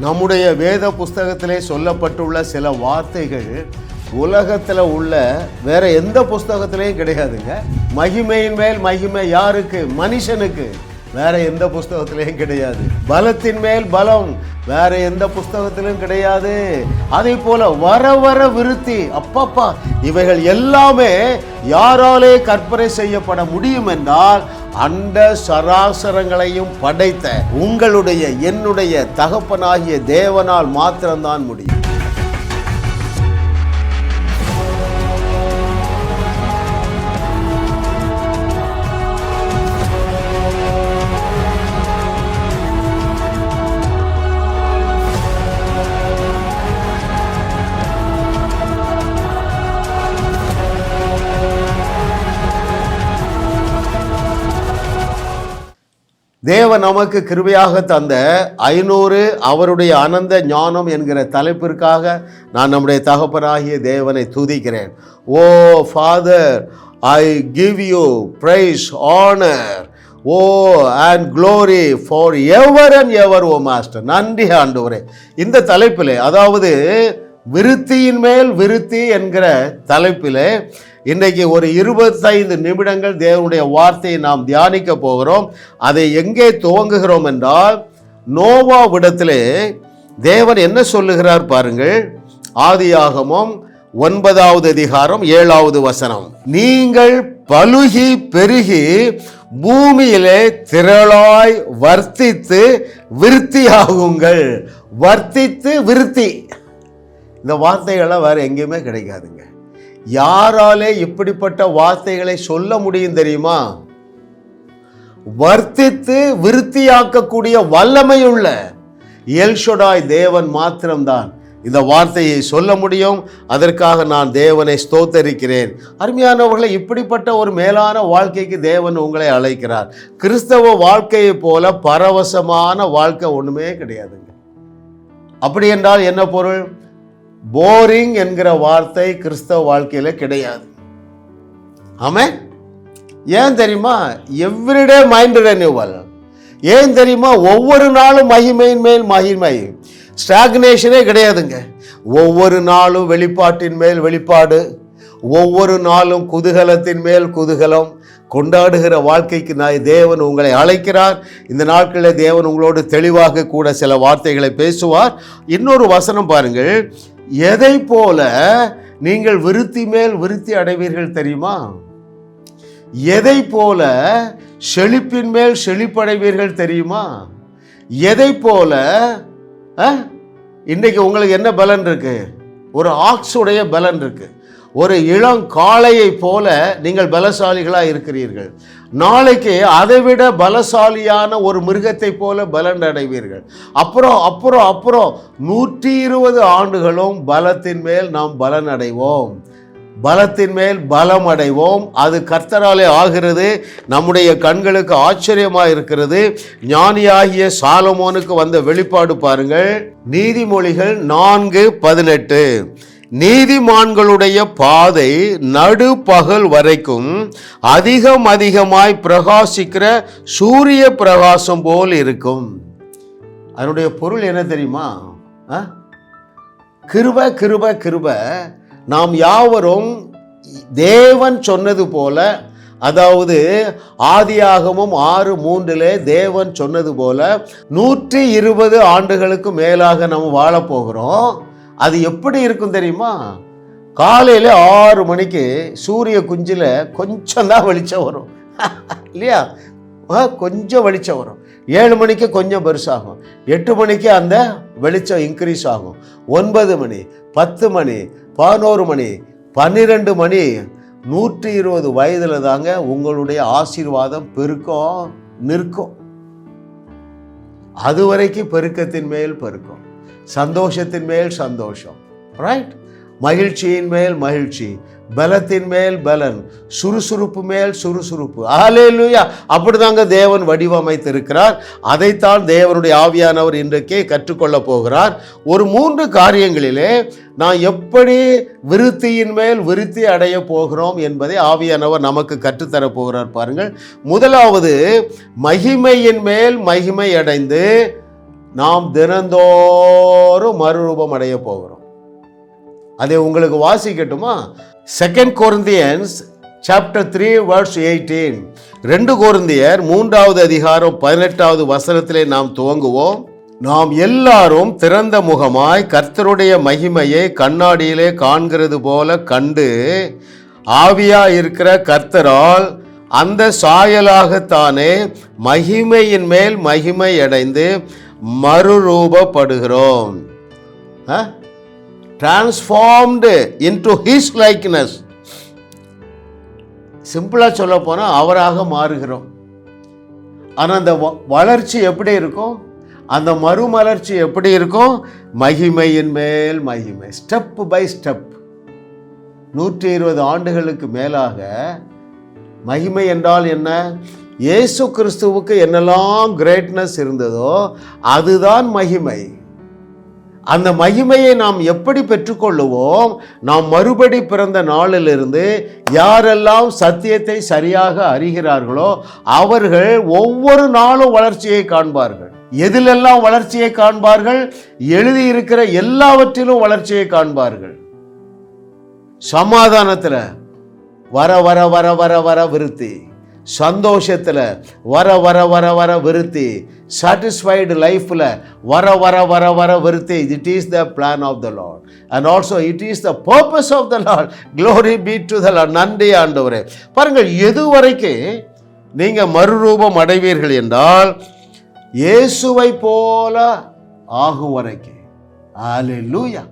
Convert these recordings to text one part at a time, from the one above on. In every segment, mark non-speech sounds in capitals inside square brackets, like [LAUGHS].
நம்முடைய வேத புஸ்தகத்திலே சொல்லப்பட்டுள்ள சில வார்த்தைகள் உலகத்தில் உள்ள வேற எந்த புஸ்தகத்திலையும் கிடையாதுங்க. மகிமையின் மேல் மகிமை யாருக்கு? மனுஷனுக்கு. வேற எந்த புஸ்தகத்திலையும் கிடையாது. பலத்தின் மேல் பலம் வேற எந்த புஸ்தகத்திலும் கிடையாது. அதே போல வர வர விருத்தி. அப்பப்பா இவைகள் எல்லாமே யாராலே கற்பனை செய்யப்பட முடியும் என்றால் அண்ட சராசரங்களையும் படைத்த உங்களுடைய என்னுடைய தகப்பனாகிய தேவனால் மாத்திரம்தான் முடியும். தேவன் நமக்கு கிருபையாக தந்த ஐநூறு அவருடைய அனந்த ஞானம் என்கிற தலைப்பிற்காக நான் நம்முடைய தகப்பனாகிய தேவனை துதிக்கிறேன். ஓ father I give you praise honour oh and glory for ever and ever oh master நன்றி ஆண்டவரே. இந்த தலைப்பில் அதாவது விருத்தியின் மேல் விருத்தி என்கிற தலைப்பிலே இன்றைக்கு ஒரு இருபத்தைந்து நிமிடங்கள் தேவனுடைய வார்த்தையை நாம் தியானிக்க போகிறோம். அதை எங்கே துவங்குகிறோம் என்றால் நோவா விடத்திலே தேவன் என்ன சொல்லுகிறார் பாருங்கள். ஆதியாகமும் ஒன்பதாவது அதிகாரம் ஏழாவது வசனம். நீங்கள் பழுகி பெருகி பூமியிலே திரளாய் வர்த்தித்து விருத்தியாகுங்கள். வர்த்தித்து விருத்தி. இந்த வார்த்தைகள்லாம் வேறு எங்கேயுமே கிடைக்காதுங்க. யாராலே இப்படிப்பட்ட வார்த்தைகளை சொல்ல முடியும் தெரியுமா? வர்த்தித்து விருத்தியாக்கக்கூடிய வல்லமையுள்ள எல்ஷொடாய் தேவன் மாத்திரம்தான். இந்த வார்த்தையை சொல்ல முடியும். அதற்காக நான் தேவனை ஸ்தோத்தரிக்கிறேன். அருமையானவர்களை இப்படிப்பட்ட ஒரு மேலான வாழ்க்கைக்கு தேவன் உங்களை அழைக்கிறார். கிறிஸ்தவ வாழ்க்கையை போல பரவசமான வாழ்க்கை ஒன்றுமே கிடையாதுங்க. அப்படி என்றால் என்ன பொருள்? போரிங் என்கிற வார்த்தை கிறிஸ்தவ வாழ்க்கையில் கிடையாது. ஆமே ஏன் தெரியுமா? எவ்ரிடே மைண்ட் ரெனியூவல் ஏன் தெரியுமா? ஒவ்வொரு நாளும் மகிமையின் மேல் மகிமை. ஸ்டாக்னேஷனே கிடையாதுங்க. ஒவ்வொரு நாளும் வெளிப்பாட்டின் மேல் வெளிப்பாடு. ஒவ்வொரு நாளும் குதூகலத்தின் மேல் குதூகலம். கொண்டாடுகிற வாழ்க்கைக்கு நான் தேவன் உங்களை அழைக்கிறார். இந்த நாட்களில் தேவன் உங்களோடு தெளிவாக கூட சில வார்த்தைகளை பேசுவார். இன்னொரு வசனம் பாருங்கள். எதை போல நீங்கள் விருத்தி மேல் விருத்தி அடைவீர்கள் தெரியுமா? எதை போல செழிப்பின் மேல் செழிப்படைவீர்கள் தெரியுமா? எதை போல அஹ், இன்னைக்கு உங்களுக்கு என்ன பலன் இருக்கு? ஒரு ஆக்ஸுடைய பலன் இருக்குது ஒரு இளம் காளையை போல நீங்கள் பலசாலிகளாக இருக்கிறீர்கள். நாளைக்கு அதைவிட பலசாலியான ஒரு மிருகத்தை போல பலன் அடைவீர்கள். அப்புறம் அப்புறம் அப்புறம் நூற்றி இருபது ஆண்டுகளும் பலத்தின் மேல் நாம் பலன் அடைவோம். பலத்தின் மேல் பலம் அடைவோம். அது கர்த்தராலே ஆகிறது. நம்முடைய கண்களுக்கு ஆச்சரியமாக இருக்கிறது. ஞானியாகிய சாலமோனுக்கு வந்த வெளிப்பாடு பாருங்கள். நீதிமொழிகள் நான்கு பதினெட்டு. நீதிமான்களுடைய பாதை நடு பகல் வரைக்கும் அதிகம் அதிகமாய் பிரகாசிக்கிற சூரிய பிரகாசம் போல் இருக்கும். அதனுடைய பொருள் என்ன தெரியுமா? ஆ? கிருப கிருப கிருப. நாம் யாவரும் தேவன் சொன்னது போல அதாவது ஆதியாகமும் ஆறு மூன்றிலே தேவன் சொன்னது போல நூற்றி இருபது ஆண்டுகளுக்கு மேலாக நம்ம வாழப்போகிறோம் அது எப்படி இருக்கும் தெரியுமா? காலையில் ஆறு மணிக்கு சூரிய குஞ்சில் கொஞ்சம் தான் வெளிச்சம் வரும். [LAUGHS] இல்லையா? ஆ, கொஞ்சம் வெளிச்சம் வரும். ஏழு மணிக்கு கொஞ்சம் பெருசாகும். எட்டு மணிக்கு அந்த வெளிச்சம் இன்க்ரீஸ் ஆகும். ஒன்பது மணி பத்து மணி பதினோரு மணி பன்னிரெண்டு மணி நூற்றி இருபது வயதில் தாங்க உங்களுடைய ஆசீர்வாதம் பெருக்கம் நிற்கும். அது வரைக்கும் பெருக்கத்தின் மேல் பெருக்கம். சந்தோஷத்தின் மேல் சந்தோஷம். ரைட் மகிழ்ச்சியின் மேல் மகிழ்ச்சி. பலத்தின் மேல் பலன். சுறுசுறுப்பு மேல் சுறுசுறுப்பு. ஆலேலுயா அப்படிதாங்க தேவன் வடிவமைத்திருக்கிறார். அதைத்தான் தேவனுடைய ஆவியானவர் இன்றைக்கே கற்றுக்கொள்ளப் போகிறார். ஒரு மூன்று காரியங்களிலே நான் எப்படி விருத்தியின் மேல் விருத்தி அடைய போகிறோம் என்பதை ஆவியானவர் நமக்கு கற்றுத்தரப் போகிறார் பாருங்கள். முதலாவது மகிமையின் மேல் மகிமை அடைந்து நாம் தினந்தோறும் மறுரூபம் அடைய போகிறோம். அதை உங்களுக்கு வாசிக்கட்டுமா? Second Corinthians chapter three words eighteen ரெண்டு கோருந்தியர் மூன்றாவது அதிகாரம் பதினெட்டாவது வசனத்திலே நாம் துவங்குவோம். நாம் எல்லாரும் திறந்த முகமாய் கர்த்தருடைய மகிமையை கண்ணாடியிலே காண்கிறது போல கண்டு ஆவியா இருக்கிற கர்த்தரால் அந்த சாயலாகத்தானே மகிமையின் மேல் மகிமை அடைந்து மறுரூபப்படுகிறோம். டிரான்ஸ்ஃபார்ம்டு இன்டு ஹிஸ் லைக்னஸ் சிம்பிளாக சொல்ல போனால் அவராக மாறுகிறோம். ஆனால் அந்த வ- வளர்ச்சி எப்படி இருக்கும்? அந்த மறுமலர்ச்சி எப்படி இருக்கும்? மகிமையின் மேல் மகிமை. ஸ்டெப் பை ஸ்டெப் நூற்றி இருபது ஆண்டுகளுக்கு மேலாக மகிமை என்றால் என்ன? இயேசு கிறிஸ்துவுக்கு என்னெல்லாம் கிரேட்னஸ் இருந்ததோ அதுதான் மகிமை. அந்த மகிமையை நாம் எப்படி பெற்றுக்கொள்ளுவோம்? நாம் மறுபடி பிறந்த நாளிலிருந்து யாரெல்லாம் சத்தியத்தை சரியாக அறிகிறார்களோ அவர்கள் ஒவ்வொரு நாளும் வளர்ச்சியை காண்பார்கள். எதிலெல்லாம் வளர்ச்சியை காண்பார்கள்? எழுதியிருக்கிற எல்லாவற்றிலும் வளர்ச்சியை காண்பார்கள். சமாதானத்தில் வர வர வர வர வர விருத்தி. சந்தோஷத்தில் வர வர வர வர விருத்தி சாட்டிஸ்ஃபைடு லைஃப்பில் வர வர வர வர விருத்தி it is the plan of the Lord and also it is the purpose of the Lord glory be to the Lord நன்றி ஆண்டவரே. பாருங்கள் எது வரைக்கும் நீங்கள் மறுரூபம் அடைவீர்கள் என்றால் இயேசுவை போல ஆகும் வரைக்கும். ஆலேலூயா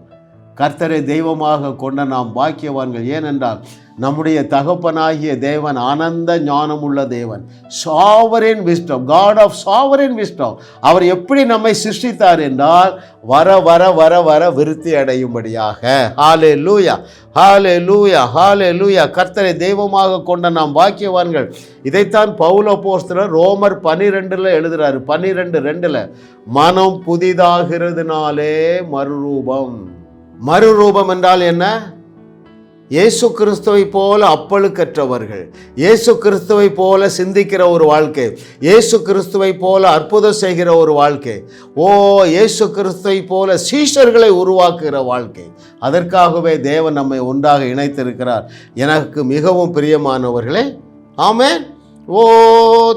கர்த்தரை தெய்வமாக கொண்ட நாம் பாக்கியவான்கள். ஏனென்றால் நம்முடைய தகப்பனாகிய தேவன் ஆனந்த ஞானமுள்ள தேவன். Sovereign wisdom God of sovereign wisdom அவர் எப்படி நம்மை சிருஷ்டித்தார் என்றால் வர வர வர வர விருத்தி அடையும்படியாக. ஹாலே லூயா ஹாலே லூயா ஹாலே லூயா கர்த்தரை தெய்வமாக கொண்ட நாம் பாக்கியவான்கள். இதைத்தான் பவுல போஸ்தலர் ரோமர் பனிரெண்டில் எழுதுகிறாரு. பன்னிரெண்டு ரெண்டில் மனம் புதிதாகிறதுனாலே மறுரூபம். மறுரூபம் என்றால் என்ன? இயேசு கிறிஸ்துவை போல அப்பழுக்கற்றவர்கள் இயேசு கிறிஸ்துவை போல சிந்திக்கிற ஒரு வாழ்க்கை இயேசு கிறிஸ்துவை போல அற்புதம் செய்கிற ஒரு வாழ்க்கை ஓ இயேசு கிறிஸ்துவை போல சீஷர்களை உருவாக்குகிற வாழ்க்கை. அதற்காகவே தேவன் நம்மை ஒன்றாக இணைத்திருக்கிறார். எனக்கு மிகவும் பிரியமானவர்களே ஆமென். ஓ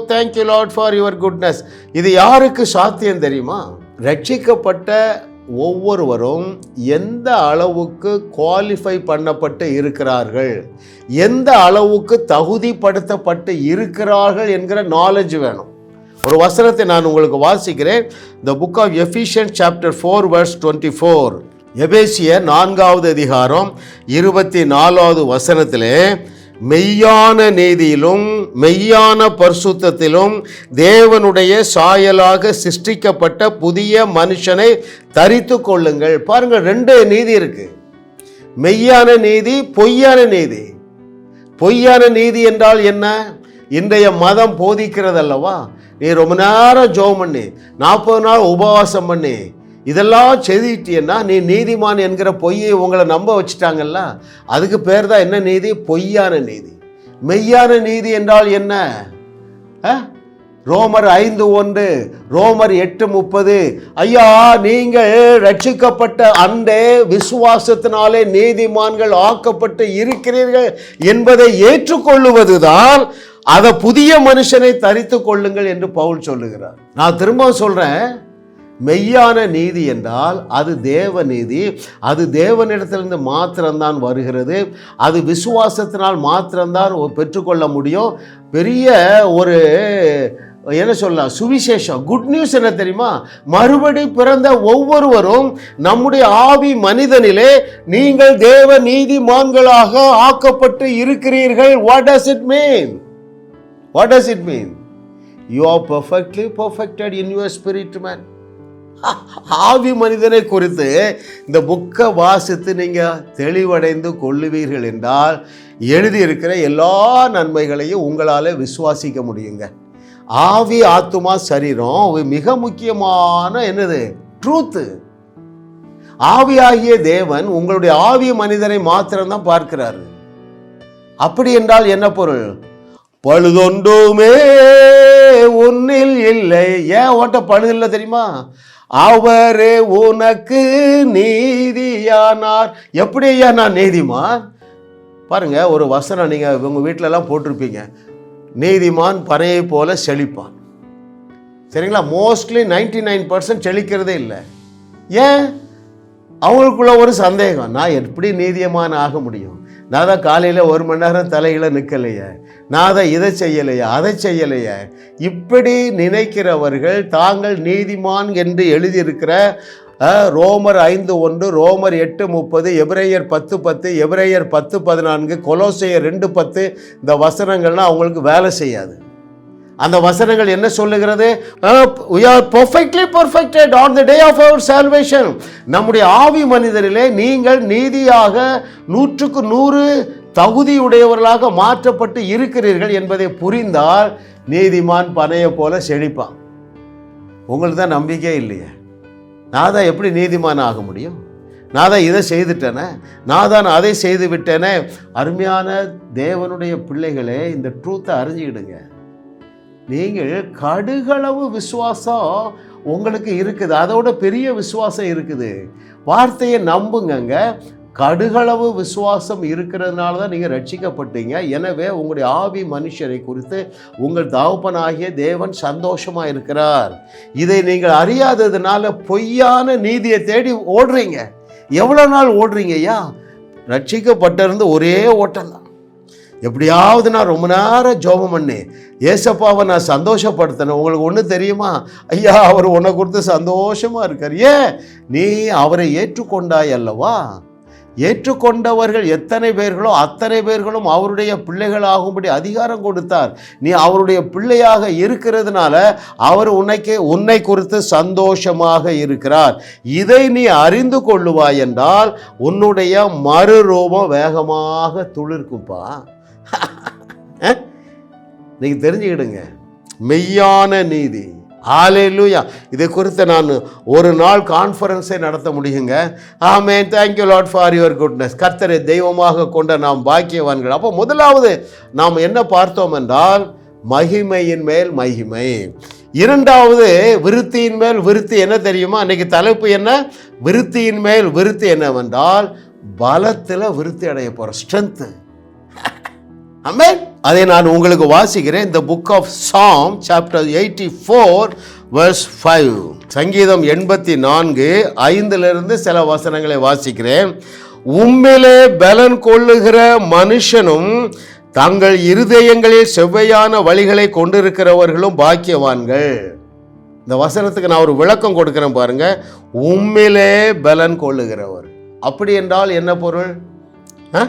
thank you lot for your goodness இது யாருக்கு சாத்தியம் தெரியுமா? ரட்சிக்கப்பட்ட ஒவ்வொருவரும் எந்த அளவுக்கு குவாலிஃபை பண்ணப்பட்டு இருக்கிறார்கள்? எந்த அளவுக்கு தகுதிப்படுத்தப்பட்டு இருக்கிறார்கள் என்கிற நாலேஜ் வேணும். ஒரு வசனத்தை நான் உங்களுக்கு வாசிக்கிறேன். The book of Ephesians chapter four verse twenty four எபேசிய நான்காவது அதிகாரம் இருபத்தி நாலாவது வசனத்திலே மெய்யான நீதியிலும் மெய்யான பரிசுத்தத்திலும் தேவனுடைய சாயலாக சிருஷ்டிக்கப்பட்ட புதிய மனுஷனை தரித்து கொள்ளுங்கள். பாருங்கள் ரெண்டு நீதி இருக்கு. மெய்யான நீதி பொய்யான நீதி. பொய்யான நீதி என்றால் என்ன? இன்றைய மதம் போதிக்கிறது அல்லவா நீ ரொம்ப நேரம் ஜோம் பண்ணி. நாற்பது நாள் உபவாசம் பண்ணி. இதெல்லாம் செய்திட்டியன்னா நீ நீதிமான் என்கிற பொய்யை உங்களை நம்ப வச்சுட்டாங்கல்ல? அதுக்கு பேர் தான் என்ன நீதி? பொய்யான நீதி. மெய்யான நீதி என்றால் என்ன? ஆ? ரோமர் ஐந்து ஒன்று ரோமர் எட்டு முப்பது. ஐயா நீங்கள் ரட்சிக்கப்பட்ட அன்றே விசுவாசத்தினாலே நீதிமான்கள் ஆக்கப்பட்டு இருக்கிறீர்கள் என்பதை ஏற்றுக்கொள்ளுவதுதான் அதை புதிய மனுஷனை தரித்து கொள்ளுங்கள் என்று பவுல் சொல்லுகிறார். நான் திரும்ப சொல்றேன். மெய்யான நீதி என்றால் அது தேவ நீதி. அது தேவனிடத்திலிருந்து மாத்திரம்தான் வருகிறது. அது விசுவாசத்தினால் மாத்திரம்தான் பெற்றுக்கொள்ள முடியும். பெரிய ஒரு என்ன சொல்லலாம் சுவிசேஷம். குட் நியூஸ் என்ன தெரியுமா? மறுபடி பிறந்த ஒவ்வொருவரும் நம்முடைய ஆவி மனிதனிலே நீங்கள் தேவ நீதிமான்களாக ஆக்கப்பட்டு இருக்கிறீர்கள். What does it mean what does it mean you are perfectly perfected in your spirit man ஆவி மனிதனை குறித்து இந்த புக்கை வாசித்து நீங்கள் தெளிவடைந்து கொள்ளுவீர்கள் என்றால் எழுதியிருக்கிற எல்லா நன்மைகளையும் உங்களால் விசுவாசிக்க முடியுங்க. ஆவி ஆத்துமா சரீரம் மிக முக்கியமான என்னது? ட்ரூத்து ஆவியாகிய தேவன் உங்களுடைய ஆவி மனிதனை மாத்திரம்தான் பார்க்கிறாரு. அப்படி என்றால் என்ன பொருள்? பழுதொன்றுமே உன்னில் இல்லை. ஏன் ஓட்ட பழுது இல்லை தெரியுமா? அவரே உனக்கு நீதியானார். எப்படியா நான் நீதிமான்? பாருங்க ஒரு வசனம் நீங்க உங்க வீட்டிலலாம் போட்டிருப்பீங்க. நீதிமான் பறையை போல செழிப்பான். சரிங்களா? மோஸ்ட்லி 99% நைன் பர்சன்ட் செழிக்கிறதே இல்லை. ஏன்? அவங்களுக்குள்ள ஒரு சந்தேகம். நான் எப்படி நீதியமான ஆக முடியும்? நான் தான் காலையில் ஒரு மணி நேரம் தலையில் நிற்கலையே நான் தான் இதை செய்யலையே அதை செய்யலையே. இப்படி நினைக்கிறவர்கள் தாங்கள் நீதிமான் என்று எழுதியிருக்கிற ரோமர் ஐந்து ஒன்று ரோமர் எட்டு முப்பது எபிரேயர் பத்து பத்து எபிரேயர் பத்து பதினான்கு கொலோசையர் ரெண்டு பத்து இந்த வசனங்கள்லாம் அவங்களுக்கு வேலை செய்யாது. அந்த வசனங்கள் என்ன சொல்லுகிறது? Uh, we are perfectly perfected on the day of our salvation நம்முடைய ஆவி மனிதரிலே நீங்கள் நீதியாக நூற்றுக்கு நூறு தகுதியுடையவர்களாக மாற்றப்பட்டு இருக்கிறீர்கள் என்பதை புரிந்தால் நீதிமான் பனையை போல செழிப்பான். உங்களுக்கு தான் நம்பிக்கை இல்லையே. நான் தான் எப்படி நீதிமான் ஆக முடியும்? நான் தான் இதை செய்துட்டேனே? நான் தான் அதை செய்து விட்டேனே அருமையான தேவனுடைய பிள்ளைகளே இந்த ட்ரூத்தை அறிஞ்சிக்கிடுங்க. நீங்கள் கடுகளவு விசுவாசம் உங்களுக்கு இருக்குது. அதோட பெரிய விசுவாசம் இருக்குது. வார்த்தையை நம்புங்கங்க. கடுகளவு விசுவாசம் இருக்கிறதுனால தான் நீங்கள் ரட்சிக்கப்பட்டீங்க. எனவே உங்களுடைய ஆவி மனுஷரை குறித்து உங்கள் தாவப்பனாகிய தேவன் சந்தோஷமாக இருக்கிறார். இதை நீங்கள் அறியாததுனால பொய்யான நீதியை தேடி ஓடுறீங்க. எவ்வளோ நாள் ஓடுறீங்க ஐயா? ரட்சிக்கப்பட்டிருந்து ஒரே ஓட்டம் தான் எப்படியாவது நான் ரொம்ப நேரம் ஜோபம் பண்ணி ஏசப்பாவை நான் சந்தோஷப்படுத்தினேன். உங்களுக்கு ஒன்று தெரியுமா? ஐயா அவர் உன்னை கொடுத்து சந்தோஷமாக இருக்கார். ஏன்? நீ அவரை ஏற்றுக்கொண்டாய் அல்லவா? ஏற்றுக்கொண்டவர்கள் எத்தனை பேர்களோ அத்தனை பேர்களும் அவருடைய பிள்ளைகளாகும்படி அதிகாரம் கொடுத்தார். நீ அவருடைய பிள்ளையாக இருக்கிறதுனால அவர் உன்னைக்கு உன்னை குறித்து சந்தோஷமாக இருக்கிறார். இதை நீ அறிந்து கொள்ளுவாய் என்றால் உன்னுடைய மறுரூபம் வேகமாக துளிர்க்குப்பா [LAUGHS] நீங்க தெரிஞ்சுக்கிடுங்க. மெய்யான நீதி. ஆலேலூயா இதை குறித்து நான் ஒரு நாள் கான்ஃபரன்ஸை நடத்த முடியுங்க. ஆமே thank you lot for your goodness கர்த்தரை தெய்வமாக கொண்ட நாம் பாக்கியவான்கள். அப்போ முதலாவது நாம் என்ன பார்த்தோம் என்றால் மகிமையின் மேல் மகிமை. இரண்டாவது விருத்தியின் மேல் விருத்தி என்ன தெரியுமா? அன்னைக்கு தலைப்பு என்ன? விருத்தியின் மேல் விருத்தி என்னவென்றால் பலத்தில் விருத்தி அடைய போகிற ஸ்ட்ரென்த்து அமேன் அதை நான் உங்களுக்கு வாசிக்கிறேன். இந்த book of Psalm chapter eighty four verse five சங்கீதம் எண்பத்தி நான்கு ஐந்திலிருந்து சில வசனங்களை வாசிக்கிறேன். உம்மிலே பலன் கொள்ளுகிற மனுஷனும் தங்கள் இருதயங்களில் செவ்வையான வழிகளை கொண்டிருக்கிறவர்களும் பாக்கியவான்கள். இந்த வசனத்துக்கு நான் ஒரு விளக்கம் கொடுக்குறேன் பாருங்க. உம்மிலே பலன் கொள்ளுகிறவர். அப்படி என்றால் என்ன பொருள்? ஆ?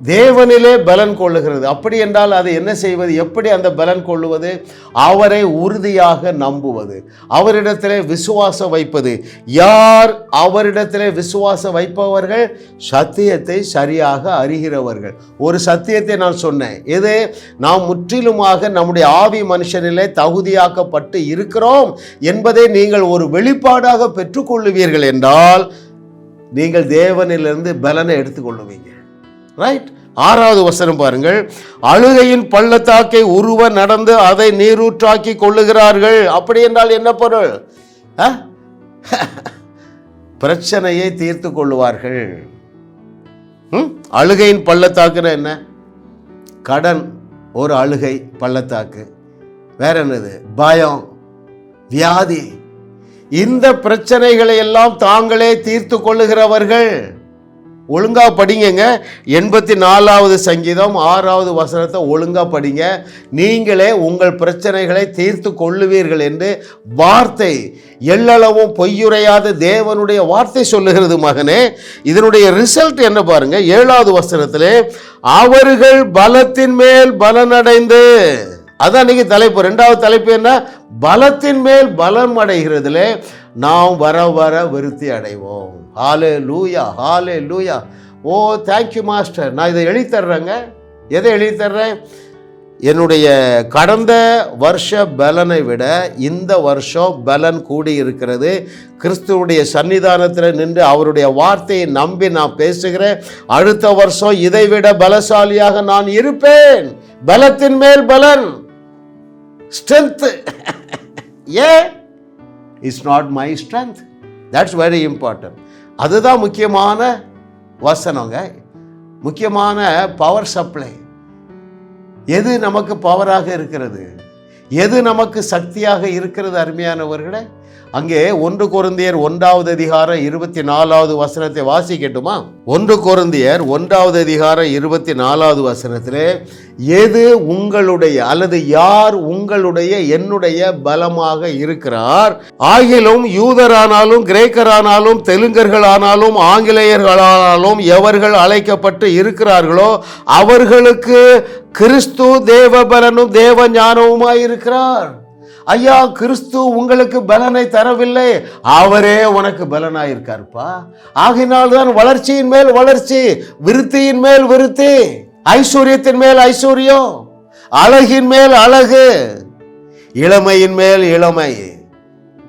தேவனிலே பலன் கொள்ளுகிறது. அப்படி என்றால் அதை என்ன செய்வது? எப்படி அந்த பலன் கொள்ளுவது? அவரை உறுதியாக நம்புவது. அவரிடத்திலே விசுவாசம் வைப்பது. யார் அவரிடத்திலே விசுவாசம் வைப்பவர்கள்? சத்தியத்தை சரியாக அறிகிறவர்கள். ஒரு சத்தியத்தை நான் சொன்னேன். இது நாம் முற்றிலுமாக நம்முடைய ஆவி மனுஷனிலே தகுதியாக்கப்பட்டு இருக்கிறோம் என்பதை நீங்கள் ஒரு வெளிப்பாடாக பெற்றுக்கொள்ளுவீர்கள் என்றால் நீங்கள் தேவனிலிருந்து பலனை எடுத்துக்கொள்ளுவீங்க. ரைட் ஆறாவது வசனம் பாருங்கள். அழுகையின் பள்ளத்தாக்கை உருவ நடந்து அதை நீரூற்றாக்கி கொள்ளுகிறார்கள். அப்படி என்றால் என்ன பொருள்? ஆ? [LAUGHS] பிரச்சனையை தீர்த்து கொள்ளுவார்கள். ம்? அழுகையின் பள்ளத்தாக்குன்னா என்ன? கடன் ஒரு அழுகை பள்ளத்தாக்கு. வேற என்னது? பயம் வியாதி. இந்த பிரச்சனைகளை எல்லாம் தாங்களே தீர்த்து கொள்ளுகிறவர்கள். ஒழுங்கா படிங்கங்க. எண்பத்தி நாலாவது சங்கீதம் ஆறாவது வசனத்தை ஒழுங்காக படிங்க. நீங்களே உங்கள் பிரச்சனைகளை தீர்த்து கொள்ளுவீர்கள் என்று வார்த்தை எள்ளளவும் பொய்யுரையாத தேவனுடைய வார்த்தை சொல்லுகிறது மகனே. இதனுடைய ரிசல்ட் என்ன பாருங்க ஏழாவது வசனத்திலே அவர்கள் பலத்தின் மேல் பலனடைந்து அதான் இன்னைக்கு தலைப்பு. ரெண்டாவது தலைப்பு என்ன? பலத்தின் மேல் பலம் அடைகிறதுல நாம் வர வர விருத்தி அடைவோம். ஹாலே லூயா ஹாலே லூயா ஓ தேங்க்யூ மாஸ்டர் நான் இதை எழுதி தர்றேங்க. எதை எழுதித்தர்றேன் என்னுடைய கடந்த வருஷ பலனை விட இந்த வருஷம் பலன் கூடி இருக்கிறது. கிறிஸ்துவனுடைய சன்னிதானத்தில் நின்று அவருடைய வார்த்தையை நம்பி நான் பேசுகிறேன். அடுத்த வருஷம் இதைவிட பலசாலியாக நான் இருப்பேன். பலத்தின் மேல் பலன். ஸ்ட்ரென்த்து ஏன் is not my strength that's very important அதுதான் முக்கியமான வசனங்க. முக்கியமான பவர் சப்ளை எது நமக்கு பவராக இருக்கிறது? எது நமக்கு சக்தியாக இருக்கிறது அருமையானவர்களே? அங்கே ஒன்று குருந்தியர் ஒன்றாவது அதிகாரம் இருபத்தி நாலாவது வசனத்தை வாசிக்கட்டுமா? ஒன்று குருந்தியர் ஒன்றாவது அதிகாரம் இருபத்தி நாலாவது வசனத்திலே எது உங்களுடைய அல்லது யார் உங்களுடைய என்னுடைய பலமாக இருக்கிறார்? ஆகிலும் யூதரானாலும் கிரேக்கரானாலும் தெலுங்கர்களானாலும் ஆங்கிலேயர்களானாலும் எவர்கள் அழைக்கப்பட்டு இருக்கிறார்களோ அவர்களுக்கு கிறிஸ்து தேவபலனும் தேவ ஞானவுமாய் இருக்கிறார் ஐயா கிறிஸ்து உங்களுக்கு பலனை தரவில்லை. அவரே உனக்கு பலனாயிருக்கார்ப்பா. ஆகினால்தான் வளர்ச்சியின் மேல் வளர்ச்சி விருத்தியின் மேல் விருத்தி ஐஸ்வர்யத்தின் மேல் ஐஸ்வர்யம் அழகின் மேல் அழகு இளமையின் மேல் இளமை.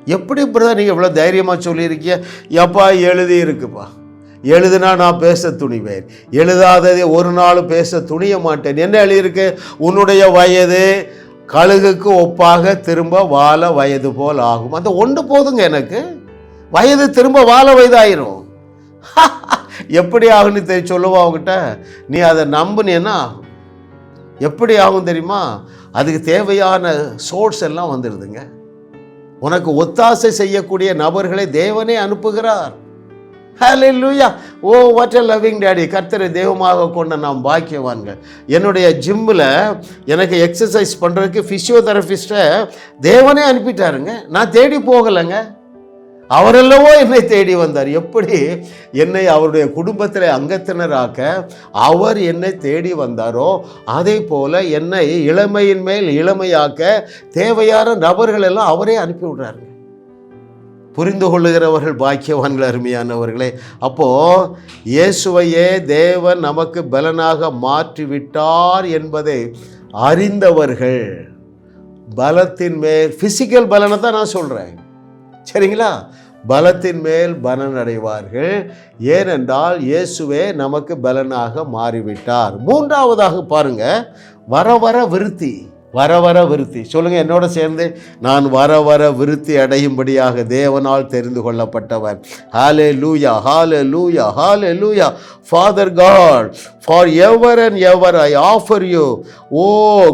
எப்படி பிரதர் நீங்கள் இவ்வளோ தைரியமாக சொல்லியிருக்கீங்க? எப்பா எழுதி இருக்குப்பா. எழுதுனா நான் பேச துணிவேன். எழுதாததை ஒரு நாள் பேச துணிய மாட்டேன். என்ன எழுதியிருக்கு? உன்னுடைய வயது கழுகுக்கு ஒப்பாக திரும்ப வாழ வயது போல் ஆகும். அந்த ஒன்று போதுங்க எனக்கு. வயது திரும்ப வாழ வயதாயிரும். [LAUGHS] எப்படி ஆகும்னு தெரிய சொல்லுவா அவங்ககிட்ட நீ அதை நம்புனேன்னா ஆகும் எப்படி ஆகும் தெரியுமா? அதுக்கு தேவையான சோர்ஸ் எல்லாம் வந்துடுதுங்க உனக்கு ஒத்தாசை செய்யக்கூடிய நபர்களை தேவனே அனுப்புகிறார். ஹalleluya oh what a loving daddy கர்த்தரை தெய்வமாக கொண்ட நாம் பாக்கியவான்கள். என்னுடைய ஜிம்மில் எனக்கு எக்ஸசைஸ் பண்ணுறதுக்கு ஃபிசியோதெரபிஸ்ட்டை தேவனே அனுப்பிட்டாருங்க. நான் தேடி போகலைங்க. அவரெல்லவோ என்னை தேடி வந்தார். எப்படி? என்னை அவருடைய குடும்பத்தில் அங்கத்தினராக்க அவர் என்னை தேடி வந்தாரோ அதே போல் என்னை இளமையின் மேல் இளமையாக்க தேவையான நபர்கள் எல்லாம் அவரே அனுப்பி விடுறாருங்க புரிந்து கொள்ளுகிறவர்கள் பாக்கியவான்கள் அருமையானவர்களே. அப்போது இயேசுவையே தேவன் நமக்கு பலனாக மாற்றிவிட்டார் என்பதை அறிந்தவர்கள் பலத்தின் மேல் ஃபிசிக்கல் பலனை தான் நான் சொல்கிறேன் சரிங்களா? பலத்தின் மேல் பலன் அடைவார்கள். ஏனென்றால் இயேசுவே நமக்கு பலனாக மாறிவிட்டார். மூன்றாவதாக பாருங்க வர வர விருத்தி. வர வர விருத்தி. சொல்லுங்கள் என்னோட சேர்ந்து நான் வர வர விருத்தி அடையும்படியாக தேவனால் தெரிந்து கொள்ளப்பட்டவன் ஹாலே லூயா hallelujah hallelujah father God for ever and ever I offer you oh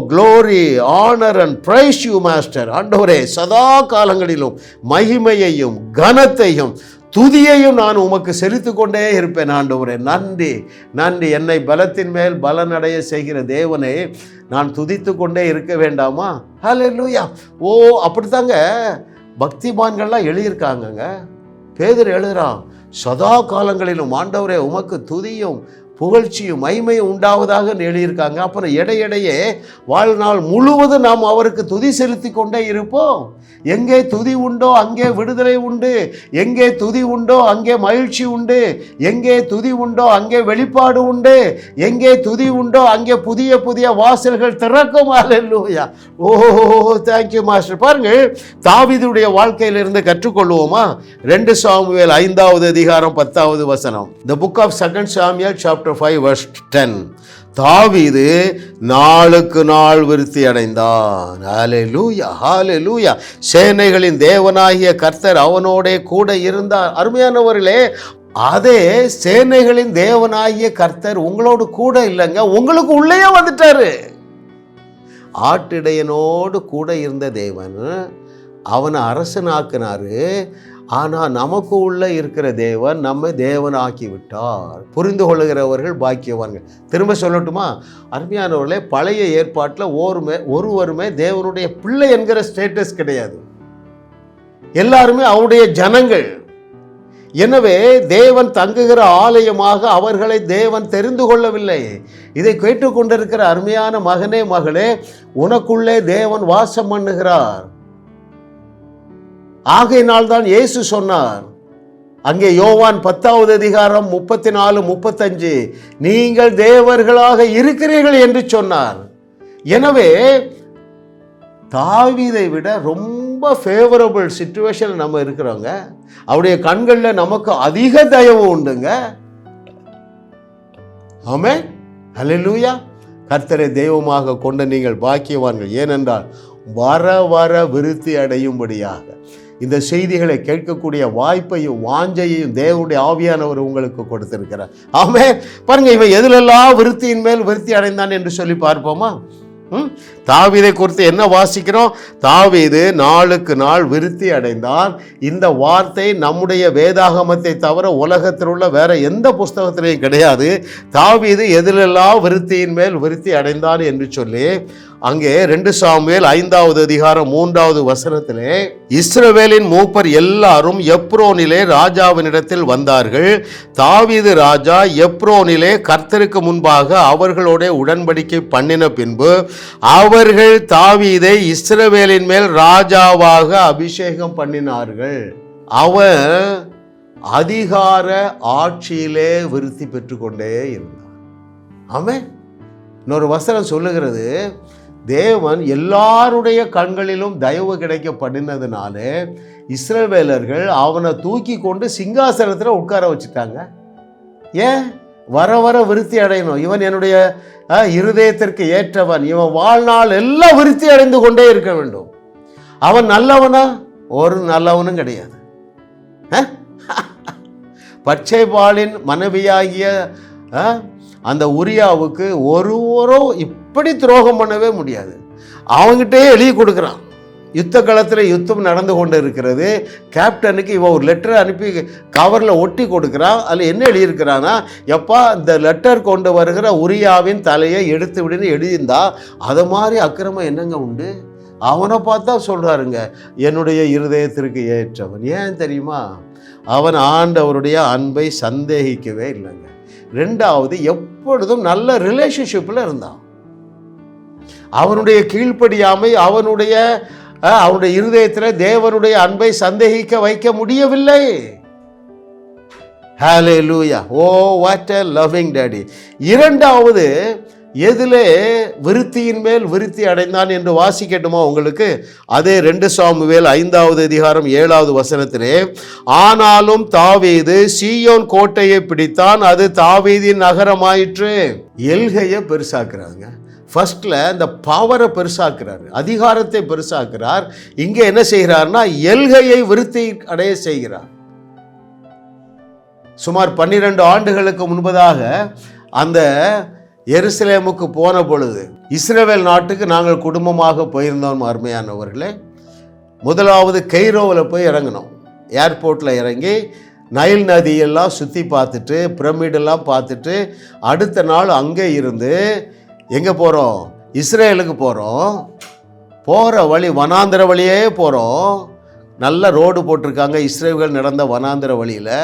glory honour and praise you master ஆண்டவரே சதா காலங்களிலும் மகிமையையும் கனத்தையும் துதியையும் நான் உமக்கு செலுத்து கொண்டே இருப்பேன் ஆண்டவரே. நன்றி நன்றி. என்னை பலத்தின் மேல் பலனடைய செய்கிற தேவனை நான் துதித்து கொண்டே இருக்க வேண்டாமா? ஹalleluya. ஓ அப்படித்தாங்க. பக்திமான்கள்லாம் எழுதியிருக்காங்கங்க. பேதர் எழுதுறான் சதா காலங்களிலும் ஆண்டவரே உமக்கு துதியும் புகழ்ச்சியும் மைமையும் உண்டாவதாக எழுதியிருக்காங்க. அப்புறம் இடையிடையே வாழ்நாள் முழுவதும் நாம் அவருக்கு துதி செலுத்தி கொண்டே இருப்போம். எங்கே துதி உண்டோ அங்கே விடுதலை உண்டு. எங்கே துதி உண்டோ அங்கே மகிழ்ச்சி உண்டு. எங்கே துதி உண்டோ அங்கே வெளிப்பாடு உண்டு. எங்கே துதி உண்டோ அங்கே புதிய புதிய வாசல்கள் திறக்கும். அல்லேலூயா ஓ தேங்க்யூ மாஸ்டர் பாருங்கள் தாவிதுடைய வாழ்க்கையிலிருந்து கற்றுக்கொள்வோமா? ரெண்டு சாமுவேல் ஐந்தாவது அதிகாரம் பத்தாவது வசனம். The book of second Samuel chapter five verse ten தாவீது நாளுக்கு நாள் விருத்தி அடைந்தான். ஹாலே லூயா ஹாலே லூயா சேனைகளின் தேவனாகிய கர்த்தர் அவனோடே கூட இருந்தார். அருமையானவர்களே அதே சேனைகளின் தேவனாகிய கர்த்தர் உங்களோடு கூட இல்லைங்க உங்களுக்கு உள்ளேயே வந்துட்டாரு. ஆட்டிடையனோடு கூட இருந்த தேவன் அவனை அரசனாக்குனாரு. ஆனால் நமக்கு உள்ள இருக்கிற தேவன் நம்மை தேவன் விட்டார் புரிந்து கொள்ளுகிறவர்கள் பாக்கியவான்கள். திரும்ப சொல்லட்டுமா? அருமையானவர்களே பழைய ஏற்பாட்டில் ஒருமே ஒருவருமே தேவனுடைய பிள்ளை என்கிற ஸ்டேட்டஸ் கிடையாது. எல்லாருமே அவருடைய ஜனங்கள். எனவே தேவன் தங்குகிற ஆலயமாக அவர்களை தேவன் தெரிந்து கொள்ளவில்லை. இதை கேட்டுக்கொண்டிருக்கிற அருமையான மகனே மகளே உனக்குள்ளே தேவன் வாசம் பண்ணுகிறார். ஆகையினால் தான் இயேசு சொன்னார் அங்கே யோவான் பத்தாவது அதிகாரம் முப்பத்தி நாலு முப்பத்தஞ்சு நீங்கள் தேவர்களாக இருக்கிறீர்கள் என்று சொன்னார். எனவே தாவிதை விட ரொம்ப ஃபேவரபிள் சுச்சுவேஷனில் நம்ம இருக்கிறோங்க. அவருடைய கண்களில் நமக்கு அதிக தயவு உண்டுங்க. ஆமே ஹalleluya. கர்த்தரை தெய்வமாக கொண்ட நீங்கள் பாக்கியவான்கள். ஏனென்றால் வர வர விருத்தி அடையும்படியாக இந்த செய்திகளை கேட்கக்கூடிய வாய்ப்பையும் வாஞ்சையையும் தேவனுடைய ஆவியானவர் உங்களுக்கு கொடுத்திருக்கிறார். ஆமே பாருங்க இவன் எதிலெல்லாம் விருத்தியின் மேல் விருத்தி அடைந்தான் என்று சொல்லி பார்ப்போமா? ம்? தாவீதை குறித்து என்ன வாசிக்கிறோம்? தாவீது நாளுக்கு நாள் விருத்தி அடைந்தான். இந்த வார்த்தை நம்முடைய வேதாகமத்தை தவிர உலகத்தில் உள்ள வேற எந்த புஸ்தகத்திலையும் கிடையாது. தாவீது எதிலெல்லாம் விருத்தியின் மேல் விருத்தி அடைந்தான் என்று சொல்லி அங்கே ரெண்டு சாமுவேல் ஐந்தாவது அதிகாரம் மூன்றாவது வசனத்திலே இஸ்ரவேலின் மூப்பர் எல்லாரும் எப்ரோனிலே ராஜாவினிடத்தில் வந்தார்கள். தாவீது ராஜா எப்ரோனிலே கர்த்தருக்கு முன்பாக அவர்களோட உடன்படிக்கை பண்ணின பின்பு அவர்கள் தாவீதை இஸ்ரவேலின் மேல் ராஜாவாக அபிஷேகம் பண்ணினார்கள். அவன் அதிகார ஆட்சியிலே விருத்தி பெற்றுக்கொண்டே இருந்தான். அவன் இன்னொரு வசனம் சொல்லுகிறது தேவன் எல்லாருடைய கண்களிலும் தயவு கிடைக்க பண்ணினதுனால இஸ்ரவேலர்கள் அவனை தூக்கி கொண்டு சிங்காசனத்தில் உட்கார வச்சுட்டாங்க. ஏன்? வர வர விருத்தி அடையணும். இவன் என்னுடைய இருதயத்திற்கு ஏற்றவன். இவன் வாழ்நாள் எல்லாம் விருத்தி அடைந்து கொண்டே இருக்க வேண்டும். அவன் நல்லவனா? ஒரு நல்லவனும் கிடையாது. [LAUGHS] பச்சை பாலின் மனைவியாகிய அந்த உரியாவுக்கு ஒருவரும் இப்படி துரோகம் பண்ணவே முடியாது. அவங்ககிட்டயே எழுதி கொடுக்குறான். யுத்த காலத்தில் யுத்தம் நடந்து கொண்டு இருக்கிறது. கேப்டனுக்கு இவன் ஒரு லெட்டர் அனுப்பி கவரில் ஒட்டி கொடுக்குறான் அதில் என்ன எழுதியிருக்கிறான்னா எப்பா இந்த லெட்டர் கொண்டு வருகிற உரியாவின் தலையை எடுத்து விடுன்னு எழுதியிருந்தா அது மாதிரி அக்கிரமம் என்னங்க உண்டு? அவனை பார்த்தா சொல்கிறாருங்க என்னுடைய இருதயத்திற்கு ஏற்றவன். ஏன் தெரியுமா? அவன் ஆண்டவருடைய அன்பை சந்தேகிக்கவே இல்லைங்க. ரெண்டாவது எப்பொழுதும் நல்ல ரிலேஷன்ஷிப்பில் இருந்தான். அவனுடைய கீழ்ப்படியாமை அவனுடைய அவனுடைய இருதயத்தில் தேவனுடைய அன்பை சந்தேகிக்க வைக்க முடியவில்லை. Hallelujah oh what a loving daddy இரண்டாவது எதிலே விருத்தியின் மேல் விருத்தி அடைந்தான் என்று வாசிக்கட்டுமா உங்களுக்கு? அதே ரெண்டு சாமுவேல் ஐந்தாவது அதிகாரம் ஏழாவது வசனத்திலே ஆனாலும் தாவீது சீயோன் கோட்டையை பிடித்தான் அது தாவீதின் நகரமாயிற்று. எல்கையை பெருசாக்குறாங்க. ஃபர்ஸ்ட்ல இந்த பவரை பெருசாக்குறாரு அதிகாரத்தை பெருசாக்குறார். இங்கே என்ன செய்கிறார்னா எல்கையை விருத்தி அடைய செய்கிறார். சுமார் பன்னிரண்டு ஆண்டுகளுக்கு முன்பதாக அந்த எருசலேமுக்கு போன பொழுது இஸ்ரேவேல் நாட்டுக்கு நாங்கள் குடும்பமாக போயிருந்தோம் அருமையானவர்களே. முதலாவது கெய்ரோவில் போய் இறங்கினோம். ஏர்போர்ட்டில் இறங்கி நைல் நதியெல்லாம் சுற்றி பார்த்துட்டு பிரமிடெல்லாம் பார்த்துட்டு அடுத்த நாள் அங்கே இருந்து எங்கே போகிறோம் இஸ்ரேலுக்கு போகிறோம் போகிற வழி வனாந்திர வழியே போகிறோம் நல்ல ரோடு போட்டிருக்காங்க இஸ்ரேல்கள் நடந்த வனாந்திர வழியில்.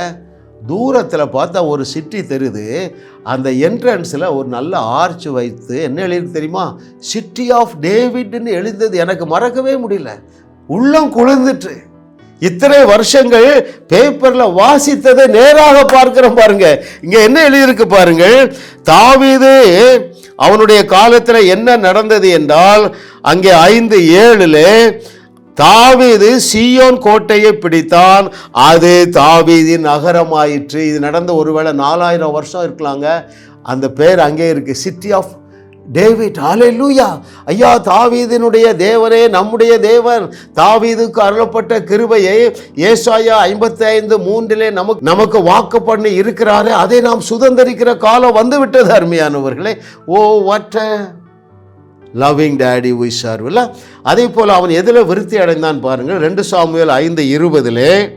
தூரத்தில் பார்த்தா ஒரு சிட்டி தெரியுது. அந்த என்ட்ரன்ஸில் ஒரு நல்ல ஆர்ச் வைத்து என்ன எழுதி தெரியுமா? சிட்டி ஆஃப் டேவிட்னு எழுந்தது எனக்கு மறக்கவே முடியல. உள்ளம் குளிர்ந்துட்டு இத்தனை வருஷங்கள் பேப்பரில் வாசித்ததை நேராக பார்க்கிறோம் பாருங்க. இங்கே என்ன எழுதியிருக்கு பாருங்கள். தாவீது அவனுடைய காலத்தில் என்ன நடந்தது என்றால் அங்கே ஐந்து ஏழில் தாவீது சியோன் கோட்டையை பிடித்தான். அது தாவீதின் நகரமாயிற்று. இது நடந்த ஒருவேளை நாலாயிரம் வருஷம் இருக்கலாங்க. அந்த பேர் அங்கே இருக்கு. சிட்டி ஆஃப் டேவிட் ஹalleluya ஐயா தாவீதினுடைய தேவரே நம்முடைய தேவன். தாவீதுக்கு அருளப்பட்ட கிருபையை ஏசாயா ஐம்பத்தி ஐந்து மூன்றிலே நமக்கு நமக்கு வாக்கு பண்ணி இருக்கிறாரே. அதை நாம் சுதந்திரிக்கிற காலம் வந்துவிட்டது அருமையானவர்களே. ஓ வட்ட லவ்விங் டேடி வி சார் அதே போல் அவன் எதில் விருத்தி அடைந்தான் பாருங்கள். ரெண்டு சாமியல் ஐந்து இருபதிலே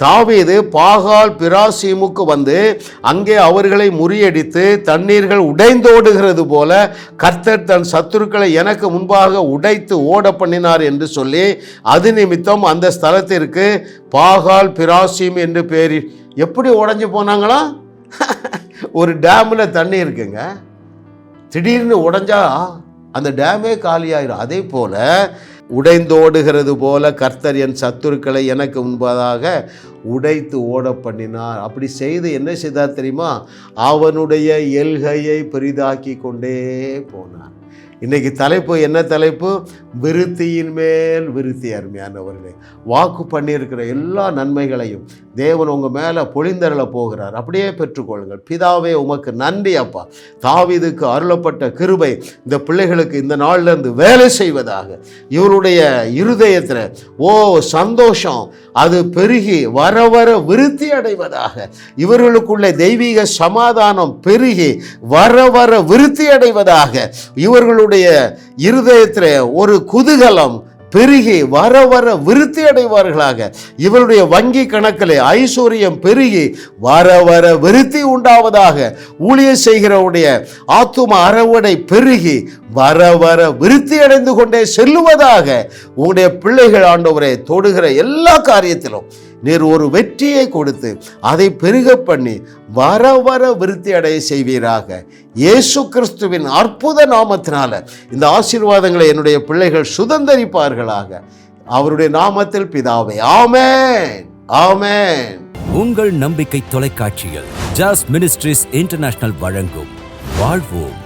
தாவீது பாகால் பிராசீமுக்கு வந்து அங்கே அவர்களை முறியடித்து தண்ணீர்கள் உடைந்தோடுகிறது போல கர்த்தர் தன் சத்துருக்களை எனக்கு முன்பாக உடைத்து ஓட பண்ணினார் என்று சொல்லி அது நிமித்தம் அந்த ஸ்தலத்திற்கு பாகால் பிராசீம் என்று பேர் எப்படி உடைஞ்சு போனாங்களா? [LAUGHS] ஒரு டேமில் தண்ணி இருக்குங்க. திடீர்னு உடஞ்சா அந்த டேமே காலியாயிரும். அதே போல உடைந்தோடுகிறது போல கர்த்தர் என் சத்துருக்களை எனக்கு முன்பதாக உடைத்து ஓட பண்ணினார் அப்படி செய்து என்ன செய்தார் தெரியுமா? அவனுடைய எல்கையை பெரிதாக்கி கொண்டே போனார். இன்னைக்கு தலைப்பு என்ன தலைப்பு? விருத்தியின் மேல் விருத்தி அருமையானவர்களே. வாக்கு பண்ணியிருக்கிற எல்லா நன்மைகளையும் தேவன் உங்கள் மேலே பொழிந்தரில் போகிறார். அப்படியே பெற்றுக்கொள்ளுங்கள். பிதாவே உமக்கு நன்றி அப்பா. தாவிதுக்கு அருளப்பட்ட கிருபை இந்த பிள்ளைகளுக்கு இந்த நாள்ல இருந்து வேலை செய்வதாக. இவருடைய இருதயத்தில் ஓ சந்தோஷம். அது பெருகி வர வர விருத்தி அடைவதாக. இவர்களுக்குள்ளே தெய்வீக சமாதானம் பெருகி வர வர விருத்தி அடைவதாக. இவர்களுடைய இருதயத்தில் ஒரு குதூகலம் பெருகி வர வர விருத்தி அடைவார்களாக இவருடைய வங்கி கணக்கில் ஐஸ்வர்யம் பெருகி வர வர விருத்தி உண்டாவதாக ஊழிய செய்கிறவருடைய ஆத்தும அறவடை பெருகி வர வர விருத்தி அடைந்து கொண்டே செல்லுவதாக உங்களுடைய பிள்ளைகள் ஆண்டவரை தொடுகிற எல்லா காரியத்திலும் நீர் ஒரு வெற்றியை கொடுத்து அதை பெருக பண்ணி வர வர விருத்தி அடைய செய்வீராக. இயேசு கிறிஸ்துவின் அற்புத நாமத்தினால இந்த ஆசீர்வாதங்களை என்னுடைய பிள்ளைகள் சுதந்தரிப்பார்களாக. அவருடைய நாமத்தில் பிதாவை ஆமேன் ஆமேன். உங்கள் நம்பிக்கை தொலைக்காட்சியில் ஜாஸ் மினிஸ்ட்ரிஸ் இன்டர்நேஷனல் வழங்கும் வாழ்வோம்.